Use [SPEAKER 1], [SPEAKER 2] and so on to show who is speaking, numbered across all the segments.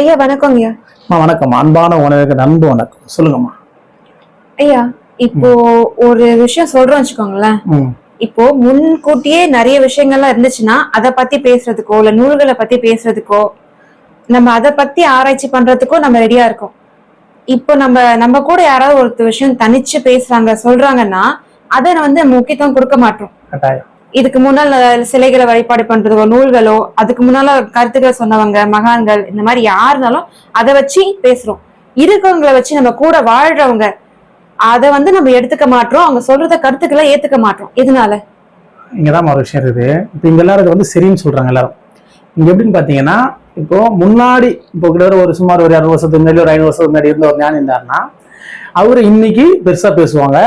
[SPEAKER 1] ஐயா வணக்கம் ஐயா
[SPEAKER 2] வணக்கம். அன்பான உணவுக்கு அன்பு வணக்கம். சொல்லுங்கம்மா.
[SPEAKER 1] ஐயா இப்போ ஒரு விஷயம் சொல்றோம் வச்சுக்கோங்களேன். இப்போ முன்கூட்டியே நிறைய விஷயங்கள்லாம் இருந்துச்சுன்னா அதை பத்தி பேசுறதுக்கோ இல்ல நூல்களை பத்தி பேசுறதுக்கோ நம்ம அதை பத்தி ஆராய்ச்சி பண்றதுக்கோ நம்ம ரெடியா இருக்கோம். இப்போ நம்ம நம்ம கூட யாராவது ஒரு விஷயம் தனிச்சு பேசுறாங்க சொல்றாங்கன்னா அதை வந்து முக்கியத்துவம் கொடுக்க மாட்டோம். இதுக்கு முன்னால் சிலைகளை வழிபாடு பண்றதோ நூல்களோ அதுக்கு முன்னால கருத்துக்களை சொன்னவங்க மகான்கள் இந்த மாதிரி யாருனாலும் அதை வச்சு பேசுறோம். இருக்கவங்களை வச்சு நம்ம கூட வாழ்றவங்க அதை வந்து நம்ம எடுத்துக்க மாட்டோம். அவங்க சொல்றத கருத்துக்களை ஏத்துக்க மாட்டோம். இதனால
[SPEAKER 2] இங்கதான் ஒரு விஷயம் இருக்குது. இப்போ இங்க எல்லாரும் இது வந்து சரின்னு சொல்றாங்க எல்லாரும். இங்க எப்படின்னு பாத்தீங்கன்னா இப்போ முன்னாடி இப்போ கிட்டத்தட்ட ஒரு சுமார் ஒரு இரநூறு வருஷத்துக்கு முன்னாடி ஒரு ஐநூறு வருஷத்துக்கு முன்னாடி இருந்த ஒரு ஞானம் இருந்தாருன்னா அவரு இன்னைக்கு பெருசா பேசுவாங்க.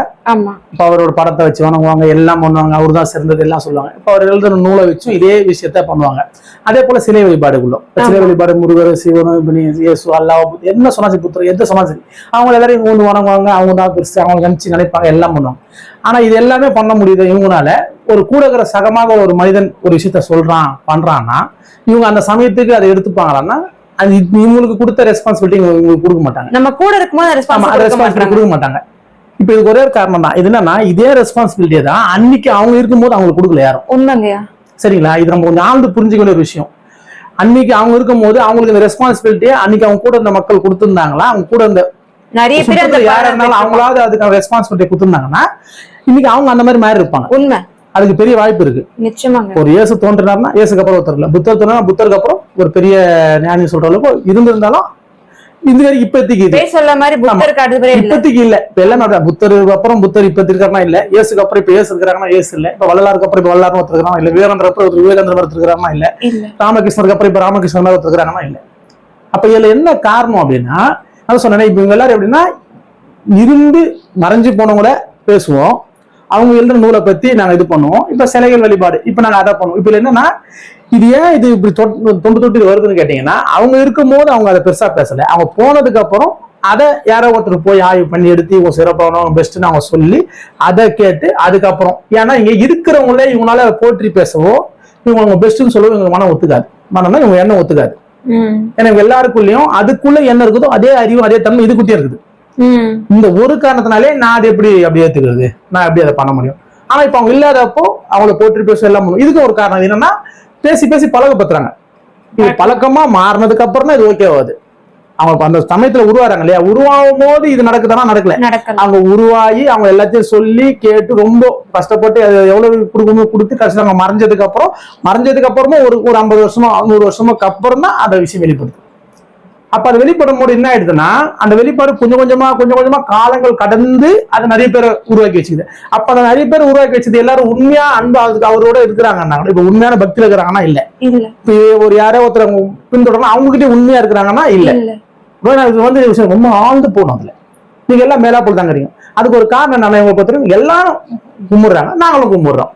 [SPEAKER 2] இப்போ அவரோட படத்தை வச்சு வணங்குவாங்க எல்லாம் பண்ணுவாங்க அவர் தான் சிறந்தது எல்லாம் சொல்லுவாங்க. இப்போ அவர் எழுதுன நூலை வச்சும் இதே விஷயத்த பண்ணுவாங்க. அதே போல சிலை வழிபாடுகளும். சிலை. வழிபாடு முருகர் இப்படி இயேசு அல்லாஹ் புத்த- என்ன சொன்னா சரி புத்தர் எந்த சொன்னா சரி. அவங்க எல்லாரையும் இவங்க வணங்குவாங்க அவங்க தான் பெருசு அவங்க நினைச்சு நினைப்பாங்க எல்லாம் பண்ணுவாங்க. ஆனா இது எல்லாமே பண்ண முடியுது இவங்கனால. ஒரு கூட இருக்கிற சகமாக ஒரு மனிதன் ஒரு விஷயத்த சொல்றான் பண்றான்னா இவங்க அந்த சமயத்துக்கு அதை எடுத்துப்பாங்களான்னா அது இவங்களுக்கு கொடுத்த ரெஸ்பான்சிபிலிட்டி இவங்களுக்கு கொடுக்க மாட்டாங்க.
[SPEAKER 1] நம்ம கூட இருக்கும்போது ரெஸ்பான்சிபிலிட்டி
[SPEAKER 2] கொடுக்க மாட்டாங்க. இப்போ இதுக்கு ஒரே ஒரு காரணம் தான். இது என்னன்னா இதே ரெஸ்பான்சிபிலிட்டியை தான் அன்னைக்கு அவங்க இருக்கும்போது அவங்களுக்கு கொடுக்கல யாரும்.
[SPEAKER 1] உண்மைங்கய்யா
[SPEAKER 2] சரிங்களா? இது நம்ம கொஞ்சம் ஆழ்ந்து புரிஞ்சுக்க வேண்டிய ஒரு விஷயம். அன்னைக்கு அவங்க இருக்கும்போது அவங்களுக்கு இந்த ரெஸ்பான்சிபிலிட்டியை அன்னைக்கு அவங்க கூட இருந்த மக்கள் கொடுத்திருந்தாங்களா? அவங்க கூட இருந்த
[SPEAKER 1] நிறைய பேர்
[SPEAKER 2] யாரா இருந்தாலும் அவங்களாவது அதுக்கான ரெஸ்பான்சிபிலிட்டி கொடுத்திருந்தாங்கன்னா இன்னைக்கு அவங்க அந்த மாதிரி மாதிரி இருப்பாங்க.
[SPEAKER 1] உண்மை.
[SPEAKER 2] அதுக்கு பெரிய வாய்ப்பு இருக்கு.
[SPEAKER 1] நிச்சயமாங்க.
[SPEAKER 2] ஒரு இயேசு தோன்றினார்னா இயேசுக்கு அப்புறம் ஒருத்தர் இல்ல. புத்தர் தோன்றா புத்தருக்கு அப்புறம் ஒரு பெரிய ஞானி சொல்ற அளவுக்கு இருந்திருந்தாலும் இந்த வரைக்கும்
[SPEAKER 1] புத்தருக்கு அடுத்த இல்ல.
[SPEAKER 2] இப்ப எல்லாம். புத்தருக்கு அப்புறம் புத்தர் இப்ப இருக்காருன்னா இல்ல. இயேசுக்கு அப்புறம் இப்ப இயேசு இருக்கிறாங்கன்னா இயேசு இல்ல. இப்ப வள்ளலாருக்கு அப்புறம் இப்ப வள்ளலாரும் ஒருத்தர் இருக்காங்க இல்ல. விவேகானந்தர் அப்புறம் ஒரு விவேகானந்தர் ஒருத்தர் இருக்காங்கன்னா இல்ல. ராமகிருஷ்ணருக்கு அப்புறம் இப்ப ராமகிருஷ்ணன் மாதிரி ஒருத்தர் இருக்காங்கன்னா இல்ல. அப்ப இதுல என்ன காரணம் அப்படின்னா நான் சொன்னேன் இப்ப இவங்க எல்லாரும் எப்படின்னா இருந்து மறைஞ்சு போனவங்கள பேசுவோம். அவங்க எழுதுற நூலை பத்தி நாங்க இது பண்ணுவோம். இப்ப சிலைகள் வழிபாடு. இப்ப நாங்க அதை பண்ணுவோம். இப்ப என்னன்னா இது ஏன் இது இப்படி தொண்டு தொட்டு இது வருதுன்னு கேட்டீங்கன்னா அவங்க இருக்கும்போது அவங்க அதை பெருசா பேசல. அவங்க போனதுக்கு அப்புறம் அதை யாரோ ஒருத்தர் போய் ஆய்வு பண்ணி எடுத்து இவங்க சிறப்பானவங்க பெஸ்ட்னு அவங்க சொல்லி அதை கேட்டு அதுக்கப்புறம் ஏன்னா இங்க இருக்கிறவங்களே இவங்களால போற்றி பேசவோ இவங்க அவங்க பெஸ்ட்னு சொல்லவோ இவங்க மனம் ஒத்துக்காது. மனம்னா இவங்க எண்ணம் ஒத்துக்காது. ஏன்னா எல்லாருக்குள்ளயும் அதுக்குள்ள என்ன இருக்குதோ அதே அறிவு அதே தன்மை இதுக்குள்ளே இருக்குது. இந்த ஒரு காரணத்தினாலே நான் அதை எப்படி அப்படி ஏத்துக்கிறது? நான் எப்படி அதை பண்ண முடியும்? ஆனா இப்ப அவங்க இல்லாதப்போ அவங்கள போற்றி பேச எல்லாம் பண்ணும் இதுக்கு ஒரு காரணம் என்னன்னா பேசி பேசி பழகப்படுத்துறாங்க. இது பழக்கமா மாறினதுக்கு அப்புறம் தான் இது ஓகே ஆகுது. அவங்க அந்த சமயத்துல உருவாறாங்க இல்லையா? உருவாகும் போது இது நடக்குதுன்னா நடக்கல. அவங்க உருவாகி அவங்க எல்லாத்தையும் சொல்லி கேட்டு ரொம்ப கஷ்டப்பட்டு அது எவ்வளவு கொடுக்கணும் கொடுத்து கஷ்டம் அவங்க மறைஞ்சதுக்கு அப்புறம் மறைஞ்சதுக்கு அப்புறமா ஒரு ஒரு ஐம்பது வருஷமா நூறு வருஷமாக்கு அப்புறம் தான் அந்த விஷயம் வெளிப்படுது. அப்ப அது வெளிப்படும் போது என்ன ஆயிடுதுன்னா அந்த வெளிப்பாடு கொஞ்சம் கொஞ்சமா கொஞ்சம் கொஞ்சமா காலங்கள் கடந்து அது நிறைய பேரை உருவாக்கி வச்சுக்குது. அப்ப அந்த நிறைய பேர் உருவாக்கி வச்சது எல்லாரும் உண்மையா அன்பு அவரோட இருக்கிறாங்கன்னா இப்ப உண்மையான பக்தியில இருக்கிறாங்கன்னா இல்ல. இப்ப ஒரு யாரோ ஒருத்தர் பின்தொடரணும் அவங்க கிட்ட உண்மையா இருக்கிறாங்கன்னா இல்ல. நான் இது வந்து விஷயம் ரொம்ப ஆழ்ந்து போகணும் அதுல. நீங்க எல்லாம் மேலா போல் தாங்கிறீங்க அதுக்கு ஒரு காரணம் என்ன இவங்க பொறுத்தவரைக்கும் எல்லாரும் கும்பிடுறாங்க நாங்களும் கும்பிடுறோம்.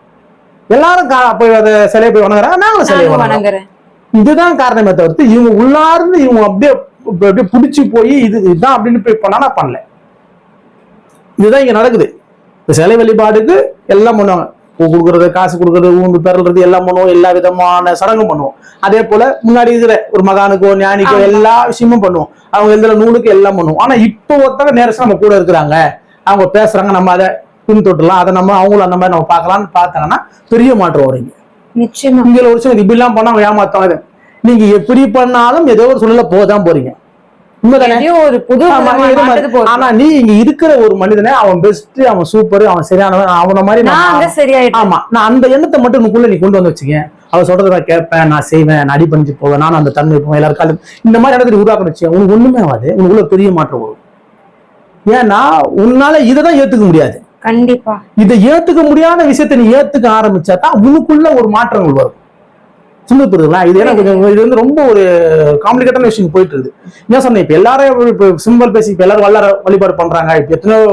[SPEAKER 2] எல்லாரும் போய் அதை சிலையை போய் வணங்குறாங்க நாங்களும் சிலையை வணங்குறோம். இதுதான் காரணமே தவிர்த்து இவங்க உள்ளார்ந்து இவங்க அப்படியே அப்படியே புடிச்சு போய் இது இதுதான் அப்படின்னு போய் பண்ணா நான் பண்ணல. இதுதான் இங்க நடக்குது. இந்த சிலை வழிபாடுக்கு எல்லாம் பண்ணுவாங்க. பூ கொடுக்கறது காசு கொடுக்கறது ஊந்து பெறல்றது எல்லாம் பண்ணுவோம். எல்லா விதமான சடங்கும் பண்ணுவோம். அதே போல முன்னாடி இதுல ஒரு மகானுக்கோ ஞானிக்கோ. எல்லா விஷயமும் பண்ணுவோம். அவங்க எழுதுற நூலுக்கு எல்லாம் பண்ணுவோம். ஆனா இப்போ ஒருத்தவங்க நேரசா நம்ம கூட இருக்கிறாங்க. அவங்க பேசுறாங்க நம்ம அதை பின்தொட்டலாம் அதை நம்ம அவங்களும் அந்த மாதிரி நம்ம பார்க்கலாம்னு பார்த்தாங்கன்னா பெரிய மாற்றம் வரும் இங்க.
[SPEAKER 1] நிச்சயமா.
[SPEAKER 2] இங்க ஒரு விஷயம் இப்படி எல்லாம் பண்ணா ஏமாத்தாங்க நீங்க எப்படி பண்ணாலும் ஏதோ ஒரு சூழ்நிலை போதான் போறீங்க.
[SPEAKER 1] ஒரு புது.
[SPEAKER 2] ஆனா நீ இங்க இருக்கிற ஒரு மனிதனை அவன் பெஸ்ட் அவன் சூப்பர் அவன் சரியானவன் அவன மாதிரி ஆமா நான் அந்த எண்ணத்தை மட்டும் உனக்குள்ள நீ கொண்டு வந்து வச்சுக்க அவன் சொல்றத நான் கேட்பேன் நான் செய்வேன் நான் அடிபணிஞ்சு போவேன் நான் அந்த தன்மை போவேன் எல்லாருக்காலும் இந்த மாதிரி இடத்துல உருவாக்கணும் வச்சுக்க உனக்கு ஒண்ணுமே ஆகாது. உனக்குள்ள பெரிய மாற்றம் வரும். ஏன்னா உன்னால இதை தான் ஏத்துக்க முடியாது.
[SPEAKER 1] கண்டிப்பா.
[SPEAKER 2] இதை ஏத்துக்க முடியாத விஷயத்தை நீ ஏத்துக்க ஆரம்பிச்சா தான் உனக்குள்ள ஒரு மாற்றங்கள் வரும். சின்ன புரியுதுங்களா? இது எனக்கு கொஞ்சம் இது வந்து ரொம்ப ஒரு காம்ப்ளிகேட்டான விஷயம் போயிட்டு இருக்குது என்ன சொன்னேன் இப்ப எல்லாரும் இப்ப சிம்பிள் பேசி இப்ப எல்லாரும் வல்லார வழிபாடு பண்றாங்க. இப்ப எத்தனையோ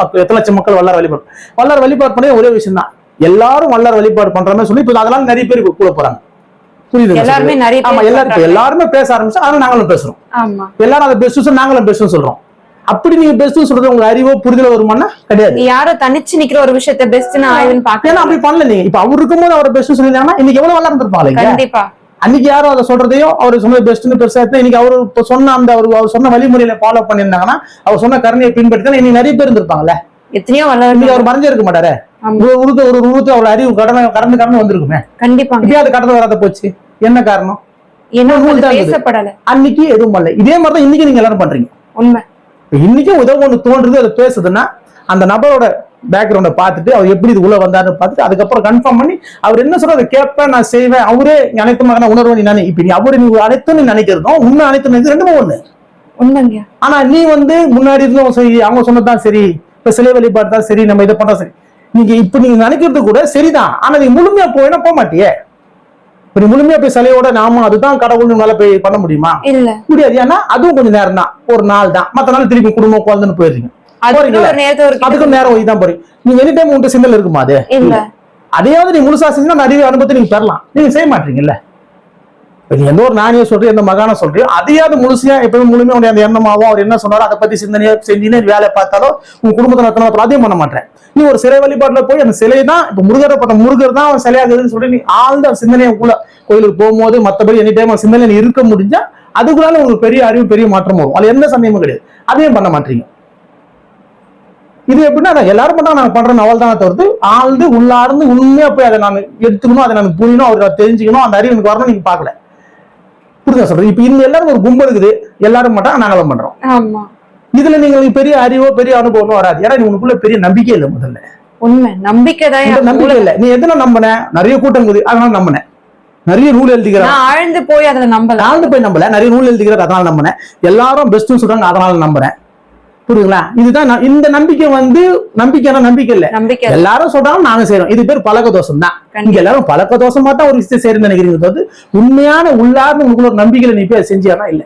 [SPEAKER 2] மக்கள் எத்தனை லட்சம் மக்கள் வல்லார வழிபாடு வல்லார வழிபாடு பண்ண ஒரே விஷயம் தான் எல்லாரும் வல்லார வழிபாடு பண்ற மாதிரி சொல்லி இப்ப அதெல்லாம் நிறைய பேர் கூட போறாங்க. புரியுது
[SPEAKER 1] எல்லாருமே நிறைய
[SPEAKER 2] ஆமா எல்லாரும். எல்லாருமே பேச ஆரம்பிச்சா ஆனா நாங்களும் பேசுறோம். எல்லாரும் அதை பெஸ்ட் நாங்களும் பெஸ்ட் சொல்றோம். அப்படி நீங்க பெஸ்ட் சொல்றது உங்க அறிவோ புரிதல வருமானா? கிடையாது.
[SPEAKER 1] யாரோ தனிச்சு நிக்கிற ஒரு விஷயத்த பெஸ்ட்னு ஆய்வுன்னு
[SPEAKER 2] ஏன்னா
[SPEAKER 1] பாக்க
[SPEAKER 2] அப்படி பண்ணல நீங்க. இப்ப அவர் இருக்கும்போது அவர் பெஸ்ட் சொல்லியிருந்தாங்கன்னா இன்னைக்கு எவ்வளவு நல்லா இருந்திருப்பாங்க
[SPEAKER 1] கண்டிப்பா.
[SPEAKER 2] அன்னைக்கு யாரும் அதை சொல்றதையும் அவர் சொன்னது பெஸ்ட்னு பெருசா இருந்தா இன்னைக்கு அவர் இப்ப சொன்ன அந்த அவர் அவர் சொன்ன வழிமுறையில ஃபாலோ பண்ணியிருந்தாங்கன்னா அவர் சொன்ன கருணையை பின்பற்றி இன்னைக்கு நிறைய பேர் இருந்திருப்பாங்கல்ல?
[SPEAKER 1] எத்தனையோ
[SPEAKER 2] இன்னைக்கு
[SPEAKER 1] வளர்ந்து
[SPEAKER 2] அவர் மறைஞ்சிருக்க மாட்டாரு. ஒரு உருத்து ஒரு உருவத்து அவ்வளவு அறிவு கடமை கடந்து கடந்து வந்திருக்குமே? இப்பயே அது கடந்து வராத போச்சு. என்ன காரணம்.
[SPEAKER 1] பேசப்படல.
[SPEAKER 2] அன்னைக்கு எதுவும் பண்ணல. இதே மாதிரி தான் இன்னைக்கு நீங்க எல்லாரும் பண்றீங்க.
[SPEAKER 1] உண்மை.
[SPEAKER 2] இன்னைக்கும் ஏதோ ஒண்ணு தோன்றுது அதை பேசுதுன்னா அந்த நபரோட பேக்ரவுண்டை பார்த்துட்டு அவர் எப்படி இது உள்ள வந்தாருன்னு பார்த்துட்டு அதுக்கப்புறம் கன்ஃபார்ம் பண்ணி அவர் என்ன சொல்ற அதை கேட்பேன் நான் செய்வேன். அவரே அனைத்துமாக நான் உணர்வு நீ நினை. இப்ப நீ அவரு நீ அனைத்தும் நீ நினைக்கிறதும் உண்மை அனைத்து நினைக்கிறது ரெண்டுமே ஒண்ணு.
[SPEAKER 1] உண்மைங்க
[SPEAKER 2] ஆனா நீ வந்து முன்னாடி இருந்தவங்க சரி அவங்க சொன்னதுதான் சரி இப்ப சிலை வழிபாடு தான் சரி நம்ம இதை பண்ணா சரி. நீங்க இப்ப நீங்க நினைக்கிறது கூட சரிதான். ஆனா நீ முழுமையா போயினா போக மாட்டியே. இப்ப நீ முழுமையா போய் சிலையோட நாம அதுதான் கடவுள்னு மேல போய் பண்ண முடியுமா?
[SPEAKER 1] இல்ல.
[SPEAKER 2] முடியாது. ஏன்னா அதுவும் கொஞ்சம் நேரம் தான் ஒரு நாள் தான் மத்த நாள் திருப்பி குடும்பம் குழந்தைன்னு
[SPEAKER 1] ஒரு
[SPEAKER 2] அதுக்கும் நேரம் ஒதுக்கி தான் போறீங்க. நீங்க எனி டைம் உங்க சிந்தல் இருக்குமா அது?
[SPEAKER 1] இல்ல.
[SPEAKER 2] அதையாவது நீ முழுசா செஞ்சா அறிவு அனுபவத்தை நீங்க பெறலாம். நீங்க செய்ய மாட்டீங்கல்ல? நீ எந்த ஒரு நாணிய சொல்றியோ எந்த மகான சொல்றியோ அதையாவது முழுசையா எப்பவும் முழுமையா உடைய அந்த எண்ணமாவோ அவர் என்ன சொன்னாரோ அதை பத்தி சிந்தனையா செஞ்சினே வேலை பார்த்தாலோ உங்க குடும்பத்தை நடத்தினா அதையும் பண்ண மாட்டேன். நீ ஒரு சிலை வழிபாட்டுல போய் அந்த சிலை தான் இப்ப முருகரை பட்ட முருகர் தான் அவன் சிலையாகுதுன்னு சொல்லி நீ ஆழ்ந்த அந்த சிந்தனையை கூட கோயிலுக்கு போகும்போது மத்தபடி எனி டைம் சிந்தனை நீ இருக்க முடிஞ்சா அதுக்குள்ளால உங்களுக்கு பெரிய அறிவு பெரிய மாற்றம் வரும். அது எந்த சந்தேகமும் கிடையாது. அதையும் பண்ண மாட்டீங்க. இது எப்படின்னா எல்லாரும் பண்ணா நான் பண்ற நவல் தான் தவிர்த்து ஆழ்ந்து உள்ளார்ந்து உண்மையா போய் அதை நான் எடுத்துக்கணும் அதை நான் புரியணும் அவரை தெரிஞ்சுக்கணும் அந்த அறிவு எனக்கு வரணும் நீங்க பாக்கல புரியுதா சொல்றேன் இப்ப இந்த எல்லாரும் ஒரு கும்பல் இருக்குது. எல்லாரும் மாட்டாங்க நாங்களும் பண்றோம். இதுல நீங்க பெரிய அறிவோ பெரிய அனுபவமோ வராது. ஏன்னா நீ உனக்குள்ள பெரிய நம்பிக்கை இல்லை முதல்ல.
[SPEAKER 1] உண்மை. நம்பிக்கை தான்
[SPEAKER 2] நம்பிக்கை இல்லை. நீ எதுல நம்பின? நிறைய கூட்டம் இருக்குது. அதனால நம்பினேன் நிறைய நூல் எழுதிக்கிறான்
[SPEAKER 1] நான் ஆழ்ந்து போய் அதுல நம்பல.
[SPEAKER 2] ஆழ்ந்து போய் நம்பல. நிறைய நூல் எழுதிக்கிறார் அதனால நம்பினேன் எல்லாரும் பெஸ்ட்னு சொல்றாங்க அதனால நம்புறேன். புரியுதுங்களா? இதுதான் இந்த நம்பிக்கை வந்து நம்பிக்கையான நம்பிக்கை இல்லை.
[SPEAKER 1] நம்பிக்கை
[SPEAKER 2] எல்லாரும் சொல்றாங்க நாங்க செய்யறோம் இது பேர் பழக்க தோஷம் தான். இங்க. எல்லாரும் பழக்க தோஷமா தான் ஒரு விஷயத்தை செய்யறதுன்னு நினைக்கிறீங்க. உண்மையான உள்ளார்ந்து உங்களுக்குள்ள ஒரு நம்பிக்கையில நீ போய் செஞ்சியானா இல்ல.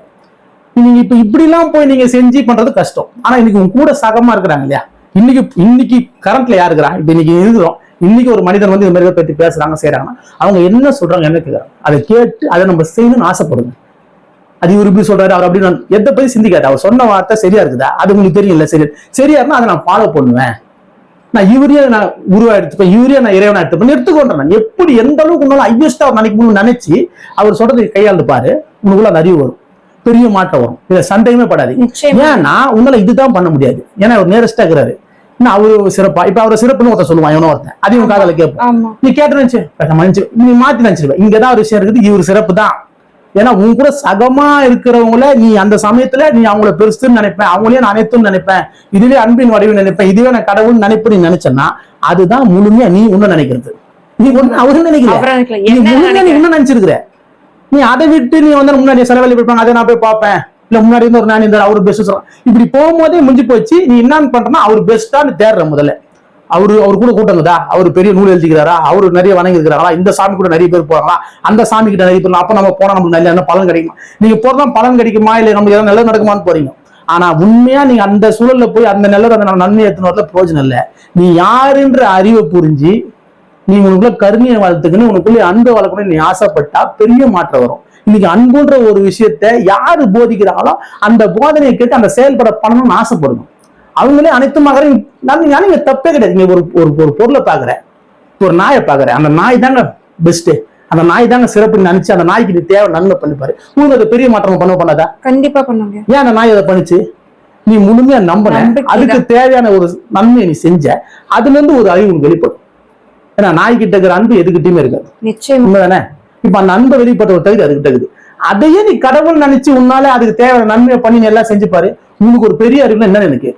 [SPEAKER 2] நீங்க இப்ப இப்படி எல்லாம் போய் நீங்க செஞ்சு பண்றது கஷ்டம். ஆனா இன்னைக்கு உங்க கூட சகமா இருக்கிறாங்க இல்லையா? இன்னைக்கு இன்னைக்கு கரண்ட்ல யார் இருக்கிறாங்க இப்ப இன்னைக்கு இருக்கிறோம். இன்னைக்கு ஒரு மனிதன் வந்து இந்த மாதிரி பத்தி பேசுறாங்க செய்யறாங்கன்னா அவங்க என்ன சொல்றாங்க என்ன கேட்கறாங்க அதை கேட்டு அதை நம்ம செய்யணும்னு ஆசைப்படுங்க. அது இவர் இப்படி சொல்றாரு அவர் அப்படி நான் எதை பத்தி சிந்திக்காது அவர் சொன்ன வார்த்தை சரியா இருக்குதா? அது உங்களுக்கு தெரியல சரி. சரியா இருந்தா அதை நான் ஃபாலோ பண்ணுவேன். நான் இவரையே நான் உருவா எடுத்துப்பேன் இவரையே நான் இறைவனா எடுத்துப்பேன் எடுத்துக்கொண்டேன் நான். எப்படி எந்த அளவுக்கு உன்னால ஐயஸ்டா நினைக்கணும்னு நினைச்சு அவர் சொல்றதை கையாண்டு பாரு உனக்குள்ள அந்த அறிவு வரும். பெரிய மாற்றம் வரும். இதுல சந்தேகமே படாது. ஏன்னா உன்னால இதுதான் பண்ண முடியாது. ஏன்னா அவர் நேரஸ்டா இருக்கிறாரு. இன்னும் அவரு சிறப்பா இப்ப அவர் சிறப்புன்னு ஒருத்தன் சொல்லுவான் எவனோ ஒருத்தன். அதையும் காதல கேட்போம். நீ கேட்டு நினைச்சு நீ மாத்தி நினைச்சிருவ இங்கதான் ஒரு விஷயம் இருக்குது இவர் சிறப்பு தான் ஏன்னா உன் கூட சகமா இருக்கிறவங்கள நீ அந்த சமயத்துல நீ அவங்கள பெருசுன்னு நினைப்பேன். அவங்களே நான் அனைத்தும் நினைப்பேன். இதுவே அன்பின் வடிவு நினைப்பேன். இதுவே நான் கடவுள் நினைப்பு நீ நினைச்சேன்னா அதுதான் முழுமையா நீ உன்ன நினைக்கிறது. நீ ஒண்ணு அவரு நினைக்கல. நீ
[SPEAKER 1] என்ன
[SPEAKER 2] முழுமையா நீ? உன்ன நினைச்சிருக்கிற. நீ அதை விட்டு நீ வந்து முன்னாடி செலவழி இருப்பாங்க. அதை நான் போய் பார்ப்பேன். இல்ல முன்னாடி இருந்து ஒரு நான் இருந்தார் அவர் பெஸ்ட் சொல்றான் இப்படி போகும்போதே முடிஞ்சு போச்சு. நீ என்னன்னு பண்றனா அவர் பெஸ்டான்னு தேடுற முதல்ல. அவரு அவர் கூட கூட்டங்கதா அவர் பெரிய நூல் எழுதிக்கிறாரா? அவரு நிறைய வணங்கி இருக்கிறாங்களா இந்த சாமி கூட நிறைய பேர் போறாங்களா? அந்த சாமி கிட்ட நிறைய பேர் அப்ப நம்ம போனா நமக்கு நல்ல என்ன பலன் கிடைக்குமா? நீங்க போறதான் பலன் கிடைக்குமா? இல்ல நமக்கு ஏதாவது நல்லது நடக்குமான்னு போறீங்க. ஆனா உண்மையா நீங்க அந்த சூழல்ல போய் அந்த நல்லது அந்த நன்மை எடுத்துன்னு வரல பிரயோஜனம் இல்ல. நீ யாருன்ற அறிவை புரிஞ்சு நீ உனக்குள்ள கருமையை வளர்த்துக்கணும் உனக்குள்ளே அன்பை வளர்க்கணும் நீ ஆசைப்பட்டா பெரிய மாற்றம் வரும். இன்னைக்கு அன்புன்ற ஒரு விஷயத்த யாரு போதிக்கிறாங்களோ அந்த போதனையை கேட்டு அந்த செயல்பட பண்ணணும்னு ஆசைப்படணும் அவங்களே அனைத்துமாக நீங்க தப்பே கிடையாது. நீங்க ஒரு ஒரு ஒரு பொருளை பாக்குற ஒரு நாயை பாக்குற அந்த நாய் தாங்க பெஸ்ட் அந்த நாய் தாங்க சிறப்பு நினைச்சு அந்த நாய்க்கு நீ தேவை நன்மை பண்ணிப்பாரு. உங்களுக்கு அது பெரிய மாற்றம் பண்ண பண்ணாதா?
[SPEAKER 1] கண்டிப்பா பண்ணுங்க.
[SPEAKER 2] ஏன் அந்த நாய் அதை பண்ணுச்சு? நீ முழுமையா நம்பின. அதுக்கு தேவையான ஒரு நன்மையை நீ செஞ்ச அதுல இருந்து ஒரு அறிவு வெளிப்படும். ஏன்னா நாய்கிட்ட இருக்கிற அன்பு எதுக்கிட்டயுமே இருக்காது.
[SPEAKER 1] நிச்சயமா.
[SPEAKER 2] உண்மைதானே? இப்ப அந்த அன்பை வெளிப்பட்ட ஒரு தகுதி அதுகிட்ட இருக்குது. அதையே நீ கடவுள் நினைச்சு உன்னால அதுக்கு தேவையான நன்மையை பண்ணி நீ எல்லாம் செஞ்சு பாரு உனக்கு ஒரு பெரிய அறிவுல என்ன எனக்கு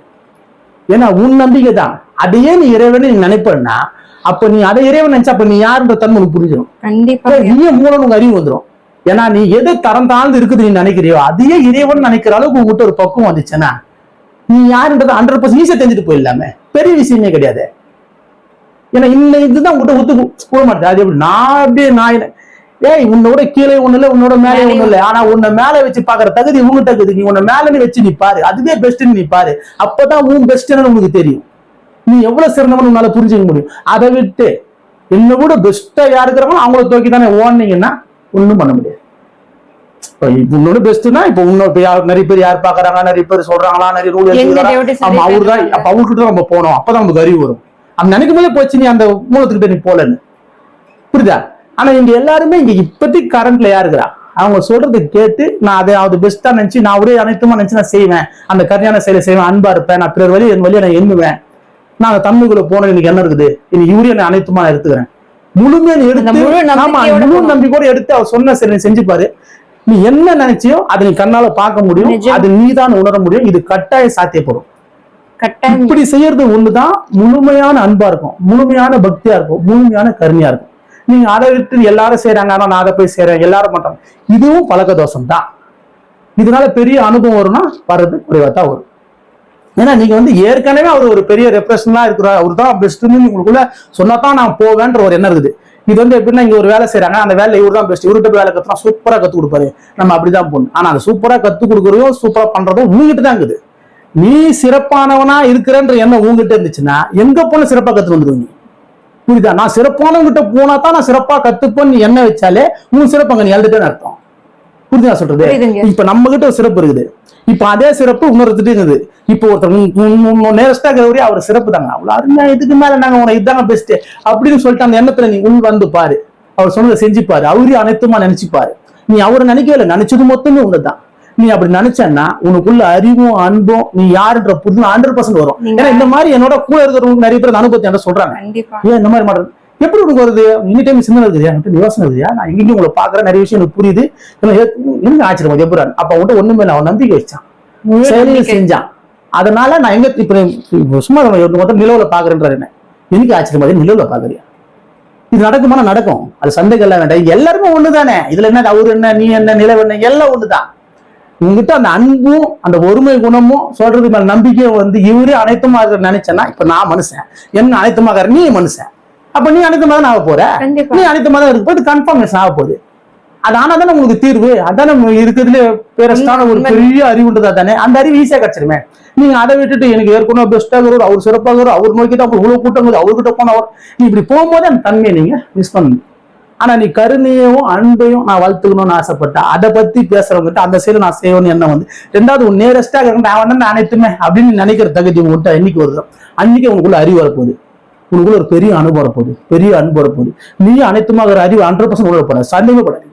[SPEAKER 2] ஏன்னா உன் நம்பிக்கை தான் அதையே நீ இறைவனை நீ நினைப்பன்னா அப்ப நீ அதை இறைவன் நினைச்சா அப்ப நீ யாருன்ற தன்மை உனக்கு புரிஞ்சிடும்
[SPEAKER 1] கண்டிப்பா.
[SPEAKER 2] நீயே மூலம் உங்க அறிவு வந்துடும் ஏன்னா நீ எது தரம் தாழ்ந்து இருக்குது நீ நினைக்கிறியோ அதையே இறைவன் நினைக்கிற அளவுக்கு உங்ககிட்ட ஒரு பக்குவம் வந்துச்சுன்னா நீ யாருன்றது ஹண்ட்ரட் பர்சன்ட் ஈஸியா தெரிஞ்சுட்டு போயிடலாமே. பெரிய விஷயமே கிடையாது. ஏன்னா இந்த இதுதான் உங்ககிட்ட ஒத்து போக மாட்டேன். அது எப்படி? நான் அப்படியே நான் ஏய் உன்னோட கீழே ஒண்ணு இல்ல உன்னோட மேலே ஒண்ணு இல்ல. ஆனா உன்னை மேல வச்சு பாக்குற தகுதி உங்ககிட்ட இருக்குது. நீ உன்னை மேல நீ வச்சு நீ பாரு அதுவே பெஸ்ட்னு நீ பாரு அப்பதான் உன் பெஸ்ட்னு உனக்கு தெரியும். நீ எவ்வளவு சிறந்தவன் உன்னால புரிஞ்சுக்க முடியும். அதை விட்டு என்னை விட பெஸ்டா யார் இருக்கிறாங்களோ அவங்கள தூக்கி தானே ஓடுனீங்கன்னா ஒண்ணும் பண்ண முடியாது. இப்ப உன்னோட பெஸ்ட்னா இப்ப யார் நிறைய பேர் யார் பாக்குறாங்க நிறைய பேர் சொல்றாங்களா நிறைய ரூல் ஆமா அவரு தான் அப்ப அவர்கிட்ட நம்ம போனோம். அப்பதான் நமக்கு அறிவு வரும். அந்த நினைக்கும் போதே போச்சு நீ அந்த மூலத்துக்கிட்ட நீ போலன்னு புரியுதா? ஆனா இங்க எல்லாருமே இங்க இப்போதைக்கு கரண்ட்ல யாருக்குறா? அவங்க சொல்றது கேட்டு நான் அதை அது பெஸ்டா நினைச்சு நான் ஒரே அனைத்துமா நினைச்சு நான் செய்வேன். அந்த கல்யாண செயலை செய்வேன் அன்பா இருப்பேன் நான் பிறர் வழி என் வழியை நான் எண்ணுவேன். நான் அந்த தன்மைக்குள்ள போன எனக்கு என்ன இருக்குது. இன்னைக்கு யூரியா நான் அனைத்துமா எடுத்துக்கிறேன். முழுமையா நீ
[SPEAKER 1] அந்த
[SPEAKER 2] எடுத்து
[SPEAKER 1] முழு நம்பிக்கையோட
[SPEAKER 2] எடுத்து அவர் சொன்ன சரி நீ செஞ்சு பாரு. நீ என்ன நினைச்சியோ அதை நீ கண்ணால பார்க்க முடியும். அது நீதான் உணர முடியும். இது கட்டாயம் சாத்தியப்படும். இப்படி செய்யறது ஒண்ணுதான். முழுமையான அன்பா இருக்கும். முழுமையான பக்தியா இருக்கும். முழுமையான கருணையா இருக்கும். நீங்க அதை விட்டு எல்லாரும் செய்யறாங்க ஆனா நான் அதை போய் செய்யறேன் எல்லாரும் பண்றாங்க இதுவும் பழக்க தோஷம் தான் இதனால பெரிய அனுபவம் வரும்னா வர்றது குறைவா தான் வரும். ஏன்னா நீங்க வந்து ஏற்கனவே அவர் ஒரு பெரிய ரெப்ரஷனா இருக்கிறார். அவர் தான் பெஸ்ட்னு உங்களுக்குள்ள சொன்னாதான் நான் போவேன்ற ஒரு எண்ணம் இருக்குது. இது வந்து எப்படின்னா இங்க ஒரு வேலை செய்யறாங்க அந்த வேலை இவர் தான் பெஸ்ட் இவர்கிட்ட வேலை கத்துனா சூப்பரா கத்து கொடுப்பாரு. நம்ம அப்படிதான் போகணும் ஆனா அந்த சூப்பரா கத்து கொடுக்குறதும் சூப்பரா பண்றதும் உங்ககிட்ட தான் இருக்குது. நீ சிறப்பானவனா இருக்கிறன்ற எண்ணம் உங்ககிட்ட இருந்துச்சுன்னா எங்க போன சிறப்பா கத்து வந்துருவீங்க. புரியுதா? நான் சிறப்பானவங்கிட்ட போனா தான் நான் சிறப்பா கத்துப்பேன்னு நீ எண்ணம் வச்சாலே உன் சிறப்பு அங்க நீ எழுதிட்டேன்னு அர்த்தம். புரியுதா சொல்றது. இப்ப நம்ம கிட்ட ஒரு சிறப்பு இருக்குது. இப்ப அதே சிறப்பு இன்னொருத்திட்டு இருக்குது இப்போ ஒருத்தர் நேரஸ்டா இருக்கிறவரே அவர் சிறப்பு தாங்க. அவ்வளவு அருமையா இதுக்கு மேல நாங்க உனக்கு இதாங்க பெஸ்ட் அப்படின்னு சொல்லிட்டு அந்த எண்ணத்துல நீ உள் வந்து பாரு. அவர் சொன்னதை செஞ்சு பாரு அவரே அனைத்துமா நினைச்சு பாரு நீ அவரை நினைக்கவே இல்லை. நினைச்சது மொத்தமே உண்மைதான் நீ அப்படி நினைச்சேன்னா உனக்குள்ள அறிவும் அன்பும் நீ யாருன்ற புரிதல் ஹண்ட்ரட் பர்சன்ட் வரும். ஏன்னா இந்த மாதிரி என்னோட கூட இருக்கிறவங்க நிறைய பேர் அனுபவத்தை என்ன சொல்றாங்க. ஏன் இந்த மாதிரி மாட்டது எப்படி உனக்கு வருது? எனி டைம் சிந்தனை இருக்குது எனக்கு யோசனை இருக்குதுயா நான் எங்கேயும் உங்களை பாக்குறேன் நிறைய விஷயம் எனக்கு புரியுது. எனக்கு ஆச்சரியம் எப்படி அப்ப அவன்கிட்ட ஒண்ணுமே அவன் நம்பிக்கை வச்சான்.
[SPEAKER 1] நம்பிக்கை.
[SPEAKER 2] செஞ்சான். அதனால நான் எங்க இப்ப சும்மா மொத்தம் நிலவுல பாக்குறேன்றாரு என்ன? எனக்கு ஆச்சரியம்? நிலவுல பாக்குறியா இது நடக்குமானா நடக்கும். அது சந்தைகள் எல்லாம் வேண்டாம் எல்லாருமே ஒண்ணுதானே? இதுல என்ன அவரு என்ன நீ என்ன நிலவு என்ன? எல்லாம் ஒண்ணுதான். உங்ககிட்ட அந்த அன்பும் அந்த ஒருமை குணமும் சொல்றது மேல நம்பிக்கையும் வந்து இவரே அனைத்துமாக நினைச்சேன்னா இப்ப நான் மனுஷன். என்ன அனைத்துமாக நீ மனுஷன். அப்ப நீ அனைத்துமாக தான் ஆக போற? நீ அனைத்துமாக தான் இருக்கு இது கன்ஃபர்மேஷன் ஆக போகுது. அது ஆனா தானே உங்களுக்கு தீர்வு? அதானே இருக்கிறதுல பேரஸ்டான ஒரு. பெரிய அறிவுன்றதா தானே? அந்த அறிவு ஈஸியா கிடைச்சிருமே. நீங்க அதை விட்டுட்டு எனக்கு ஏற்கனவே பெஸ்டாக வரும் அவர் சிறப்பாக வரும் அவர் நோக்கி தான் இவ்வளவு கூட்டம் அவர்கிட்ட போன அவர் நீ இப்படி போகும்போது அந்த தன்மையை நீங்க மிஸ் பண்ணணும். ஆனா நீ கருணையும் அன்பையும் நான் வளர்த்துக்கணும்னு ஆசைப்பட்டேன் அதை பத்தி பேசுறவங்ககிட்ட அந்த செயலை நான் செய்யணும்னு என்ன வந்து ரெண்டாவது உன் நேரஸ்டா நான் வந்து நான் அனைத்துமே அப்படின்னு நினைக்கிற தகுதி உங்ககிட்ட என்னைக்கு வருதோ. அன்னைக்கு உனக்குள்ள அறிவு வரப்போகுது. உனக்குள்ள ஒரு பெரிய அனுபவம் வரப்போகுது. பெரிய அன்பு வரப்போகுது. நீ அனைத்துமாக அறிவு ஹண்ட்ரட் பர்சன்ட் உள்ள போற சந்தேகமே படாது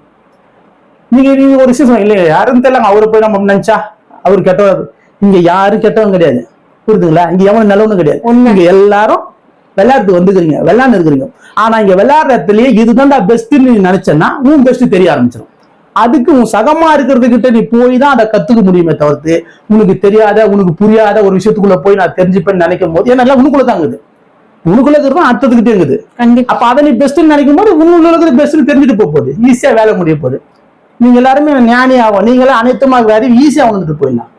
[SPEAKER 2] நீங்க நீங்க ஒரு விஷயம் இல்லையா யாரும் தெரியல அவரை போய் நம்ம நினைச்சா அவர் கெட்டவர். இங்க யாரும் கெட்டவங்க கிடையாது. புரியுதுங்களா? இங்க எவனும் நல்லவனும் கிடையாது. இங்க எல்லாரும் விளையாட்டு வந்துக்கிறீங்க விளையாண்டு இருக்கிறீங்க. ஆனா இங்க விளையாடுறதுலயே இதுதான்டா பெஸ்ட்னு நீ நினைச்சேன்னா உன் பெஸ்ட் தெரிய ஆரம்பிச்சிடும் அதுக்கு உன் சகமா இருக்கிறதுக்கிட்ட நீ போய் தான் அதை கத்துக்க முடியுமே தவிர்த்து உனக்கு தெரியாத உனக்கு புரியாத ஒரு விஷயத்துக்குள்ள போய் நான் தெரிஞ்சுப்பேன்னு நினைக்கும் போது ஏன்னா உனக்குள்ள இருக்குது. உனக்குள்ள இருக்கிறது அடுத்ததுக்கிட்டே இருக்குது. அப்ப அதை நீ பெஸ்ட் நினைக்கும் போது உள்ள இருக்கிறது பெஸ்ட் தெரிஞ்சுட்டு போக போகுது. ஈஸியா வேலை முடிய போகுது. நீங்க எல்லாருமே ஞானி ஆகும் நீங்களே அனைத்துமாக வேறு ஈஸியா வந்துட்டு போயிடலாம்.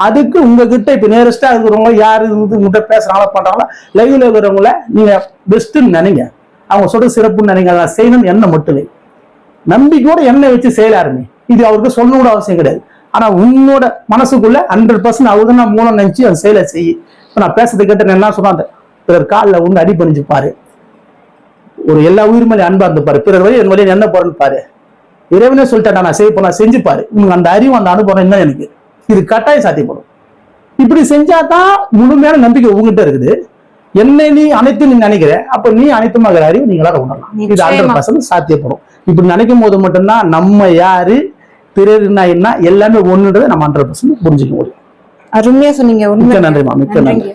[SPEAKER 2] அதுக்கு உங்ககிட்ட இப்ப நேரஸ்டா இருக்கிறவங்க யாரு இது உங்ககிட்ட பேசுறாங்களோ பண்றாங்களோ லைவ்ல இருக்கிறவங்கள நீங்க பெஸ்ட்னு நினைங்க. அவங்க சொல்ற சிறப்புன்னு நினைங்க. அதை செய்யணும்னு என்ன மட்டுமே. நம்பிக்கையோட எண்ணெய் வச்சு செயல ஆரம்பி இது அவருக்கு சொல்ல கூட அவசியம் கிடையாது. ஆனா உன்னோட மனசுக்குள்ள ஹண்ட்ரட் பர்சன்ட் அவரு தான் மூலம் நினைச்சு அதை செயலை செய்யி. இப்ப நான் பேசுறது கேட்ட என்ன சொன்னான்? பிறர் காலில் ஒன்று அடி பண்ணிச்சு பாரு. ஒரு எல்லா உயிர் மேலே அன்பா இருந்து பாரு. பிறர் வழி என் வழியை என்ன போறேன்னு பாரு. இறைவனே சொல்லிட்டேன் நான் செய்ய நான் செஞ்சு பாரு. உனக்கு அந்த அறிவு அந்த அனுபவம் என்ன எனக்கு? இது கட்டாயம் சாத்தியப்படும். இப்படி செஞ்சாதான் முழுமையான நம்பிக்கை உங்ககிட்ட இருக்குது. என்னை நீ அனைத்து நீ நினைக்கிற அப்ப நீ அனைத்துமாக அறிவு நீங்களா உணரலாம் இது. ஹண்ட்ரட் பர்சன்ட் சாத்தியப்படும். இப்படி நினைக்கும் போது மட்டும்தான் நம்ம யாரு பிறர்னா என்ன எல்லாமே ஒண்ணுன்றதை நம்ம ஹண்ட்ரட் பர்சன்ட் புரிஞ்சுக்க முடியும்.
[SPEAKER 1] அருமையா சொன்னீங்க. உண்மை
[SPEAKER 2] நன்றிமா மிக்க நன்றி.